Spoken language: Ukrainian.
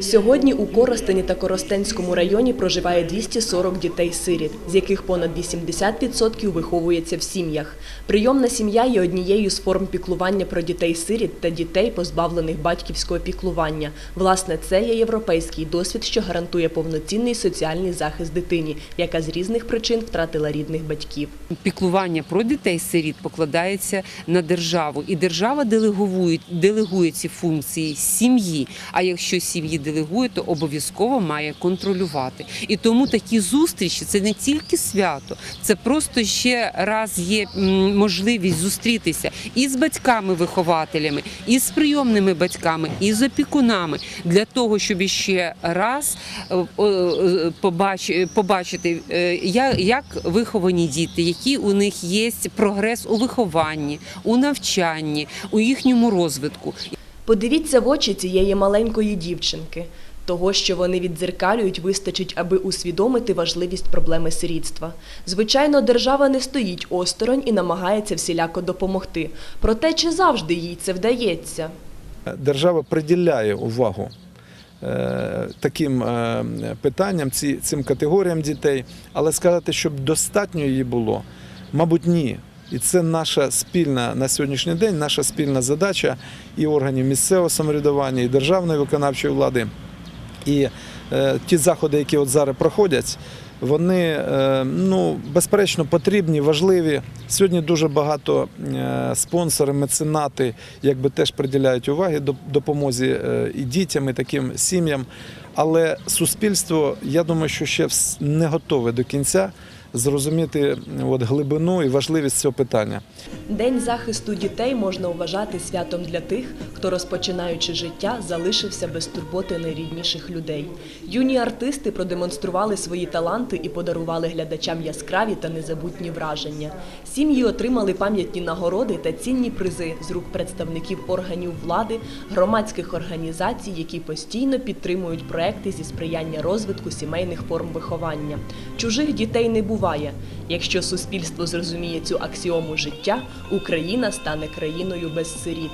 Сьогодні у Коростені та Коростенському районі проживає 240 дітей-сиріт, з яких понад 80% виховується в сім'ях. Прийомна сім'я є однією з форм піклування про дітей-сиріт та дітей, позбавлених батьківського піклування. Власне, це є європейський досвід, що гарантує повноцінний соціальний захист дитині, яка з різних причин втратила рідних батьків. піклування про дітей-сиріт покладається на державу, і держава делегує, делегує ці функції сім'ї. А якщо сім'ї делегує, то обов'язково має контролювати. І тому такі зустрічі це не тільки свято, це просто ще раз є можливість зустрітися і з батьками-вихователями, і з прийомними батьками, і з опікунами для того, щоб ще раз е, е, побач- побачити, е, як виховані діти, який у них є прогрес у вихованні, у навчанні, у їхньому розвитку. Подивіться в очі цієї маленької дівчинки. Того, що вони віддзеркалюють, вистачить, аби усвідомити важливість проблеми сирітства. Звичайно, держава не стоїть осторонь і намагається всіляко допомогти. Проте чи завжди їй це вдається? Держава приділяє увагу е, таким е, питанням, цим категоріям дітей, але сказати, щоб достатньо її було, мабуть, ні. І це наша спільна на сьогоднішній день, наша спільна задача і органів місцевого самоврядування, і державної виконавчої влади. І е, ті заходи, які от зараз проходять, вони е, ну, безперечно потрібні, важливі. Сьогодні дуже багато е, спонсори, меценати якби теж приділяють уваги до допомозі е, і дітям, і таким сім'ям. Але суспільство, я думаю, що ще не готове до кінця зрозуміти от, глибину і важливість цього питання. День захисту дітей можна вважати святом для тих, хто, розпочинаючи життя, залишився без турботи найрідніших людей. Юні артисти продемонстрували свої таланти і подарували глядачам яскраві та незабутні враження. Сім'ї отримали пам'ятні нагороди та цінні призи з рук представників органів влади, громадських організацій, які постійно підтримують проекти зі сприяння розвитку сімейних форм виховання. Чужих дітей не буває. Якщо суспільство зрозуміє цю аксіому життя, Україна стане країною без сиріт.